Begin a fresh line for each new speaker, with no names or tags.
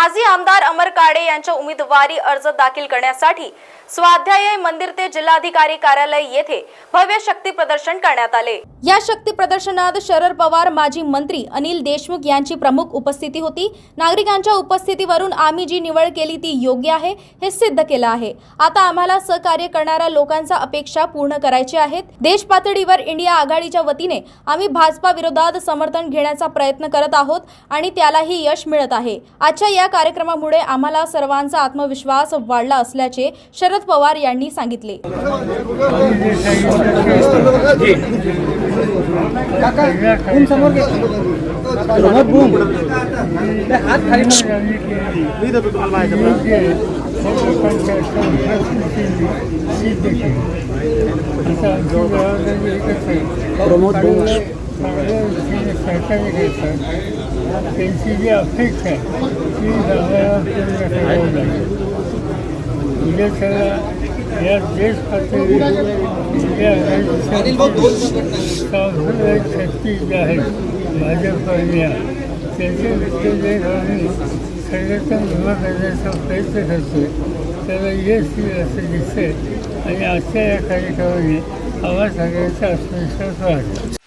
माजी आमदार अमर काडे यांच्या उमेदवारी अर्ज दाखल करण्यासाठी स्वाध्याय मंदिर ते जिल्हाधिकारी कार्यालय येथे भव्य शक्ती प्रदर्शन करण्यात आले. या शक्ती प्रदर्शनात शरद पवार माजी मंत्री अनिल देशमुख यांची प्रमुख उपस्थिती होती. नागरिकांच्या उपस्थितीवरून आम्ही जी निवड केली ती योग्य आहे हे सिद्ध केलं आहे. आता आम्हाला सहकार्य करणाऱ्या लोकांचा अपेक्षा पूर्ण करायची आहेत. देश पातळीवर इंडिया आघाडीच्या वतीने आम्ही भाजपा विरोधात समर्थन घेण्याचा प्रयत्न करत आहोत आणि त्यालाही यश मिळत आहे. आजच्या या कार्यक्रमामुळे आम्हाला सर्वांचा आत्मविश्वास वाढला असल्याचे शरद पवार यांनी सांगितले.
प्रमोद
त्यांची जी अपेक्षा आहे ती सगळ्या पूर्ण करावी लागेल त्याला या देश पातळीवर इंडिया सांस्कृतिक शक्ती जी आहे भाजप इंडिया त्याचे विद्यालय आम्ही संघटन उभं करण्याचा प्रयत्न करतोय त्याला यश येईल असं दिसतंय आणि आजच्या या कार्यक्रमाने आम्हा सगळ्यांचा आत्मविश्वास वाढला